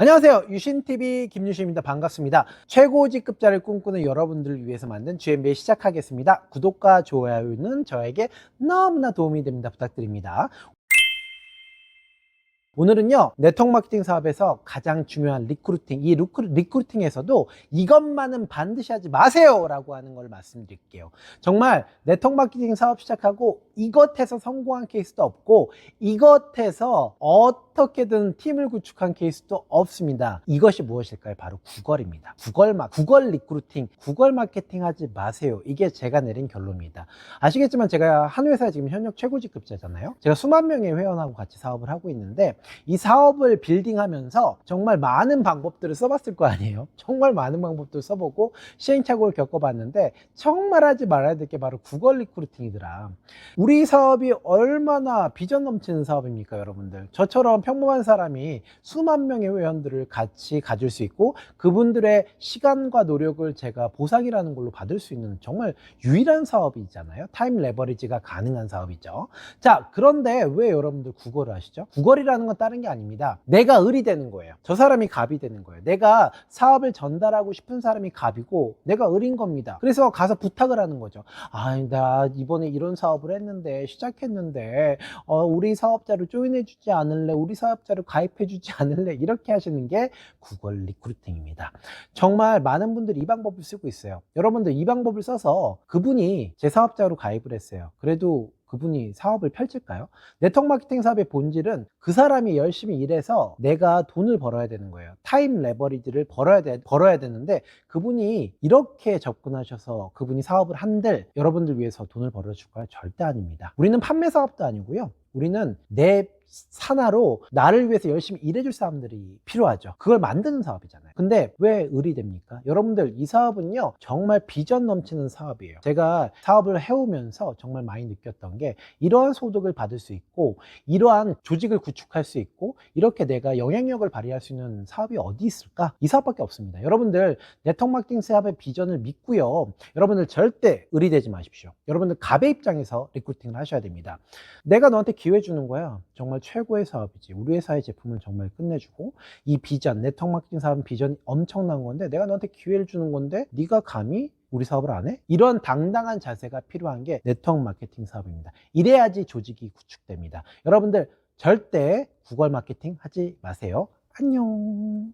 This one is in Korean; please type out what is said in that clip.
안녕하세요. 유신TV 김유신입니다. 반갑습니다. 최고 직급자를 꿈꾸는 여러분들을 위해서 만든 GMB 시작하겠습니다. 구독과 좋아요는 저에게 너무나 도움이 됩니다. 부탁드립니다. 오늘은요, 네트워크 마케팅 사업에서 가장 중요한 리크루팅, 이 리크루, 리크루팅에서도 이것만은 반드시 하지 마세요! 라고 하는 걸 말씀드릴게요. 정말 네트워크 마케팅 사업 시작하고 이것에서 성공한 케이스도 없고 이것에서 어떻게든 팀을 구축한 케이스도 없습니다. 이것이 무엇일까요? 바로 구걸입니다. 구걸 마, 구걸 리크루팅, 구걸 마케팅 하지 마세요. 이게 제가 내린 결론입니다. 아시겠지만 제가 한 회사에 지금 현역 최고직급자잖아요. 제가 수만 명의 회원하고 같이 사업을 하고 있는데 이 사업을 빌딩하면서 정말 많은 방법들을 써봤을 거 아니에요. 정말 많은 방법들을 써보고 시행착오를 겪어봤는데 정말 하지 말아야 될 게 바로 구걸 리크루팅이더라. 우리 사업이 얼마나 비전 넘치는 사업입니까, 여러분들? 저처럼 평범한 사람이 수만 명의 회원들을 같이 가질 수 있고 그분들의 시간과 노력을 제가 보상이라는 걸로 받을 수 있는 정말 유일한 사업이잖아요. 타임 레버리지가 가능한 사업이죠. 자, 그런데 왜 여러분들 구걸을 하시죠? 구걸이라는 건 다른 게 아닙니다. 내가 을이 되는 거예요. 저 사람이 갑이 되는 거예요. 내가 사업을 전달하고 싶은 사람이 갑이고 내가 을인 겁니다. 그래서 가서 부탁을 하는 거죠. 아, 나 이번에 이런 사업을 했는데 시작했는데 어, 우리 사업자를 조인해 주지 않을래? 우리 사업자를 가입해 주지 않을래? 이렇게 하시는 게 구글 리크루팅입니다. 정말 많은 분들이 이 방법을 쓰고 있어요. 여러분들 이 방법을 써서 그분이 제 사업자로 가입을 했어요. 그래도 그분이 사업을 펼칠까요? 네트워크 마케팅 사업의 본질은 그 사람이 열심히 일해서 내가 돈을 벌어야 되는 거예요. 타임 레버리지를 벌어야 돼, 벌어야 되는데 그분이 이렇게 접근하셔서 그분이 사업을 한들 여러분들 위해서 돈을 벌어줄까요? 절대 아닙니다. 우리는 판매 사업도 아니고요. 우리는 내 산하로 나를 위해서 열심히 일해줄 사람들이 필요하죠. 그걸 만드는 사업이잖아요. 근데 왜 을이 됩니까? 여러분들 이 사업은요 정말 비전 넘치는 사업이에요. 제가 사업을 해오면서 정말 많이 느꼈던 게 이러한 소득을 받을 수 있고 이러한 조직을 구축할 수 있고 이렇게 내가 영향력을 발휘할 수 있는 사업이 어디 있을까? 이 사업밖에 없습니다. 여러분들 네트워크 마케팅 사업의 비전을 믿고요. 여러분들 절대 을이 되지 마십시오. 여러분들 갑의 입장에서 리크루팅을 하셔야 됩니다. 내가 너한테 기회 주는 거야. 정말 최고의 사업이지. 우리 회사의 제품은 정말 끝내주고 이 비전, 네트워크 마케팅 사업은 비전 이 엄청난 건데 내가 너한테 기회를 주는 건데 네가 감히 우리 사업을 안 해? 이런 당당한 자세가 필요한 게 네트워크 마케팅 사업입니다. 이래야지 조직이 구축됩니다. 여러분들 절대 구글 마케팅 하지 마세요. 안녕.